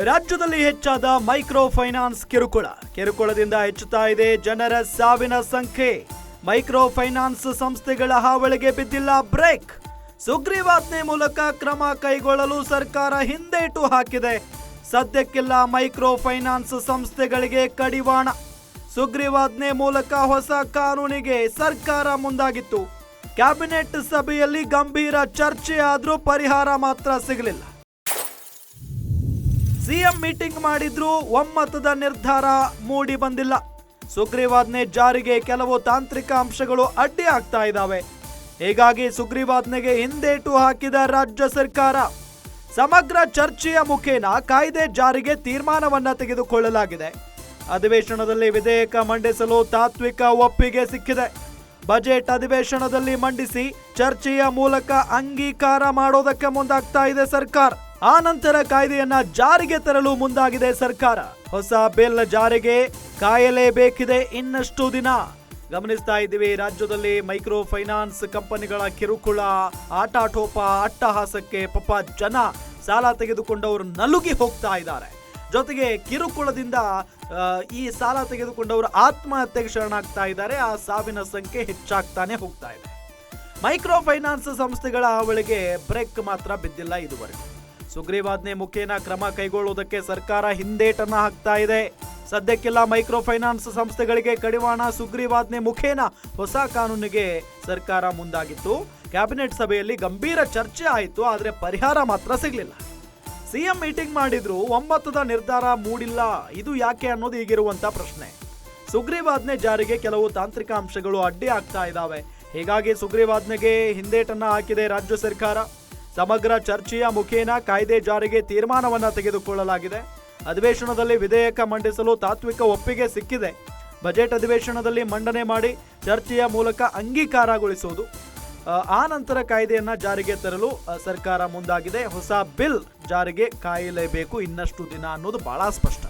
ರಾಜ್ಯದಲ್ಲಿ ಹೆಚ್ಚಾದ micro finance ಕಿರುಕುಳ. ಕಿರುಕುಳದಿಂದ ಹೆಚ್ಚುತ್ತಾ ಇದೆ ಜನರ ಸಾವಿನ ಸಂಖ್ಯೆ. ಮೈಕ್ರೋ ಫೈನಾನ್ಸ್ ಸಂಸ್ಥೆಗಳ ಹಾವಳಿಗೆ ಬಿದ್ದಿಲ್ಲ ಬ್ರೇಕ್. ಸುಗ್ರೀವಾಜ್ಞೆ ಮೂಲಕ ಕ್ರಮ ಕೈಗೊಳ್ಳಲು ಸರ್ಕಾರ ಹಿಂದೇಟು ಹಾಕಿದೆ. ಸದ್ಯಕ್ಕೆಲ್ಲ ಮೈಕ್ರೋ ಫೈನಾನ್ಸ್ ಸಂಸ್ಥೆಗಳಿಗೆ ಕಡಿವಾಣ. ಸುಗ್ರೀವಾಜ್ಞೆ ಮೂಲಕ ಹೊಸ ಕಾನೂನಿಗೆ ಸರ್ಕಾರ ಮುಂದಾಗಿತ್ತು. ಕ್ಯಾಬಿನೆಟ್ ಸಭೆಯಲ್ಲಿ ಗಂಭೀರ ಚರ್ಚೆ ಆದ್ರೂ ಪರಿಹಾರ ಮಾತ್ರ ಸಿಗಲಿಲ್ಲ. ಸಿಎಂ ಮೀಟಿಂಗ್ ಮಾಡಿದ್ರು ಒಮ್ಮತದ ನಿರ್ಧಾರ ಮೂಡಿ ಬಂದಿಲ್ಲ. ಸುಗ್ರೀವಾಜ್ಞೆ ಜಾರಿಗೆ ಕೆಲವು ತಾಂತ್ರಿಕ ಅಂಶಗಳು ಅಡ್ಡಿ ಆಗ್ತಾ ಇದ್ದಾವೆ. ಹೀಗಾಗಿ ಸುಗ್ರೀವಾಜ್ಞೆಗೆ ಹಿಂದೇಟು ಹಾಕಿದ ರಾಜ್ಯ ಸರ್ಕಾರ. ಸಮಗ್ರ ಚರ್ಚೆಯ ಮುಖೇನ ಕಾಯ್ದೆ ಜಾರಿಗೆ ತೀರ್ಮಾನವನ್ನ ತೆಗೆದುಕೊಳ್ಳಲಾಗಿದೆ. ಅಧಿವೇಶನದಲ್ಲಿ ವಿಧೇಯಕ ಮಂಡಿಸಲು ತಾತ್ವಿಕ ಒಪ್ಪಿಗೆ ಸಿಕ್ಕಿದೆ. ಬಜೆಟ್ ಅಧಿವೇಶನದಲ್ಲಿ ಮಂಡಿಸಿ ಚರ್ಚೆಯ ಮೂಲಕ ಅಂಗೀಕಾರ ಮಾಡೋದಕ್ಕೆ ಮುಂದಾಗ್ತಾ ಇದೆ ಸರ್ಕಾರ. ಆ ನಂತರ ಕಾಯ್ದೆಯನ್ನ ಜಾರಿಗೆ ತರಲು ಮುಂದಾಗಿದೆ ಸರ್ಕಾರ. ಹೊಸ ಬಿಲ್ ಜಾರಿಗೆ ಕಾಯಲೇಬೇಕಿದೆ ಇನ್ನಷ್ಟು ದಿನ. ಗಮನಿಸ್ತಾ ಇದ್ದೀವಿ, ರಾಜ್ಯದಲ್ಲಿ ಮೈಕ್ರೋ ಫೈನಾನ್ಸ್ ಕಂಪನಿಗಳ ಕಿರುಕುಳ ಆಟಾಟೋಪ ಅಟ್ಟಹಾಸಕ್ಕೆ ಪಾಪ ಜನ ಸಾಲ ತೆಗೆದುಕೊಂಡವರು ನಲುಗಿ ಹೋಗ್ತಾ ಇದ್ದಾರೆ. ಜೊತೆಗೆ ಕಿರುಕುಳದಿಂದ ಈ ಸಾಲ ತೆಗೆದುಕೊಂಡವರು ಆತ್ಮಹತ್ಯೆಗೆ ಶರಣಾಗ್ತಾ ಇದ್ದಾರೆ, ಆ ಸಾವಿನ ಸಂಖ್ಯೆ ಹೆಚ್ಚಾಗ್ತಾನೆ ಹೋಗ್ತಾ ಇದೆ. ಮೈಕ್ರೋ ಫೈನಾನ್ಸ್ ಸಂಸ್ಥೆಗಳ ಅವಳಿಗೆ ಬ್ರೇಕ್ ಮಾತ್ರ ಬಿದ್ದಿಲ್ಲ ಇದುವರೆಗೂ. ಸುಗ್ರೀವಾಜ್ಞೆ ಮುಖೇನ ಕ್ರಮ ಕೈಗೊಳ್ಳುವುದಕ್ಕೆ ಸರ್ಕಾರ ಹಿಂದೇಟನ್ನು ಹಾಕ್ತಾ ಇದೆ. ಸದ್ಯಕ್ಕೆಲ್ಲ ಮೈಕ್ರೋ ಫೈನಾನ್ಸ್ ಸಂಸ್ಥೆಗಳಿಗೆ ಕಡಿವಾಣ ಸುಗ್ರೀವಾಜ್ಞೆ ಮುಖೇನ ಹೊಸ ಕಾನೂನಿಗೆ ಸರ್ಕಾರ ಮುಂದಾಗಿತ್ತು. ಕ್ಯಾಬಿನೆಟ್ ಸಭೆಯಲ್ಲಿ ಗಂಭೀರ ಚರ್ಚೆ ಆಯಿತು, ಆದರೆ ಪರಿಹಾರ ಮಾತ್ರ ಸಿಗಲಿಲ್ಲ. ಸಿಎಂ ಮೀಟಿಂಗ್ ಮಾಡಿದ್ರು ಒಮ್ಮತದ ನಿರ್ಧಾರ ಮೂಡಿಲ್ಲ. ಇದು ಯಾಕೆ ಅನ್ನೋದು ಈಗಿರುವಂತ ಪ್ರಶ್ನೆ. ಸುಗ್ರೀವಾಜ್ಞೆ ಜಾರಿಗೆ ಕೆಲವು ತಾಂತ್ರಿಕ ಅಂಶಗಳು ಅಡ್ಡಿ ಆಗ್ತಾ ಇದ್ದಾವೆ ಹೀಗಾಗಿ ಸುಗ್ರೀವಾಜ್ಞೆಗೆ ಹಿಂದೇಟನ್ನು ಹಾಕಿದೆ ರಾಜ್ಯ ಸರ್ಕಾರ. ಸಮಗ್ರ ಚರ್ಚೆಯ ಮುಖೇನ ಕಾಯ್ದೆ ಜಾರಿಗೆ ತೀರ್ಮಾನವನ್ನು ತೆಗೆದುಕೊಳ್ಳಲಾಗಿದೆ. ಅಧಿವೇಶನದಲ್ಲಿ ವಿಧೇಯಕ ಮಂಡಿಸಲು ತಾತ್ವಿಕ ಒಪ್ಪಿಗೆ ಸಿಕ್ಕಿದೆ. ಬಜೆಟ್ ಅಧಿವೇಶನದಲ್ಲಿ ಮಂಡನೆ ಮಾಡಿ ಚರ್ಚೆಯ ಮೂಲಕ ಅಂಗೀಕಾರಗೊಳಿಸುವುದು. ಆ, ನಂತರ ಕಾಯ್ದೆಯನ್ನು ಜಾರಿಗೆ ತರಲು ಸರ್ಕಾರ ಮುಂದಾಗಿದೆ. ಹೊಸ ಬಿಲ್ ಜಾರಿಗೆ ಕಾಯಲೇಬೇಕು ಇನ್ನಷ್ಟು ದಿನ ಅನ್ನೋದು ಬಹಳ ಸ್ಪಷ್ಟ.